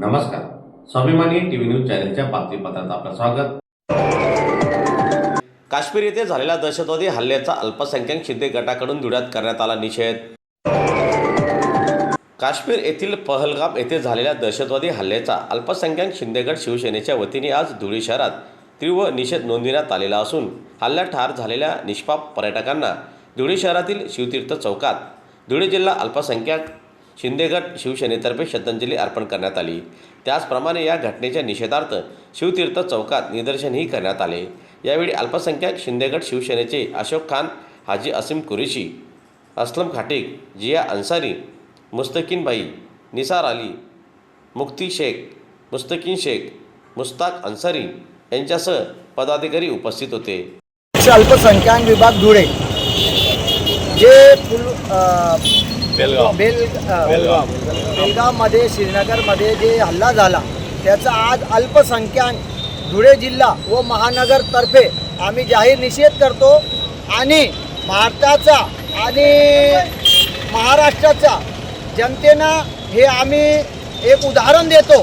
नमस्कार. स्वाभिमानी TV news चॅनलच्या बातमीपत्रात आपलं स्वागत. काश्मीर येथे झालेल्या दहशतवादी हल्ल्याचा अल्पसंख्याक शिंदे गटाकडून धुळ्यात करण्यात आला निषेध. काश्मीर येथील पहलगाम येथे झालेल्या दहशतवादी हल्ल्याचा अल्पसंख्याक शिंदेगड शिवसेनेच्या वतीने आज धुळे शहरात तीव्र निषेध नोंदविण्यात आलेला असून हल्ल्यात ठार झालेल्या निष्पाप पर्यटकांना धुळे शहरातील शिवतीर्थ चौकात धुळे जिल्हा अल्पसंख्याक शिंदेगड शिवसेनेतर्फे श्रद्धांजली अर्पण करण्यात आली. त्याचप्रमाणे या घटनेच्या निषेधार्थ शिवतीर्थ चौकात निदर्शनही करण्यात आले. यावेळी अल्पसंख्याक शिंदेगड शिवसेनेचे अशोक खान हाजी असीम कुरेशी असलम खाटेक जिया अन्सारी मुस्तकीनबाई निसार अली मुक्ती शेख मुस्तकीन शेख मुस्ताक अन्सारी यांच्यासह पदाधिकारी उपस्थित होते. अल्पसंख्याक विभाग धुळे जे बेलगाव. बेल बेलगावमध्ये श्रीनगरमध्ये जे हल्ला झाला त्याचा आज अल्पसंख्याक धुळे जिल्हा व महानगरतर्फे आम्ही जाहीर निषेध करतो आणि भारताचा आणि महाराष्ट्राच्या जनतेनं हे आम्ही एक उदाहरण देतो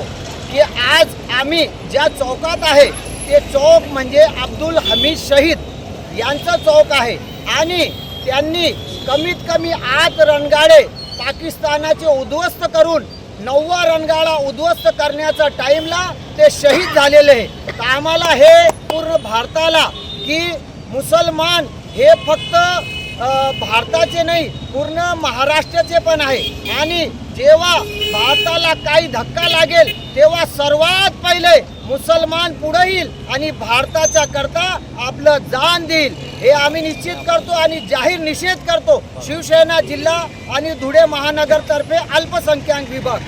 की आज आम्ही ज्या चौकात आहे ते चौक म्हणजे अब्दुल हमीद शहीद यांचा चौक आहे. आणि त्यांनी कमीत कमी आठ रणगाडे पाकिस्तानाचे उद्ध्वस्त करून नववा रणगाडा उद्ध्वस्त करण्याचा टाईमला ते शहीद झालेले आहे. तर आम्हाला हे पूर्ण भारताला की मुसलमान हे फक्त भारताचे नाही पूर्ण महाराष्ट्राचे पण आहे. आणि जेव्हा भारताला काही धक्का लागेल तेव्हा सर्वात पहिले मुसलमान पुढे येईल आणि भारताच्या करता आपलं जान देईल. हे आम्ही निश्चित करतो आणि जाहीर निषेध करतो. शिवसेना जिल्हा आणि धुळे महानगरतर्फे अल्पसंख्याक विभाग.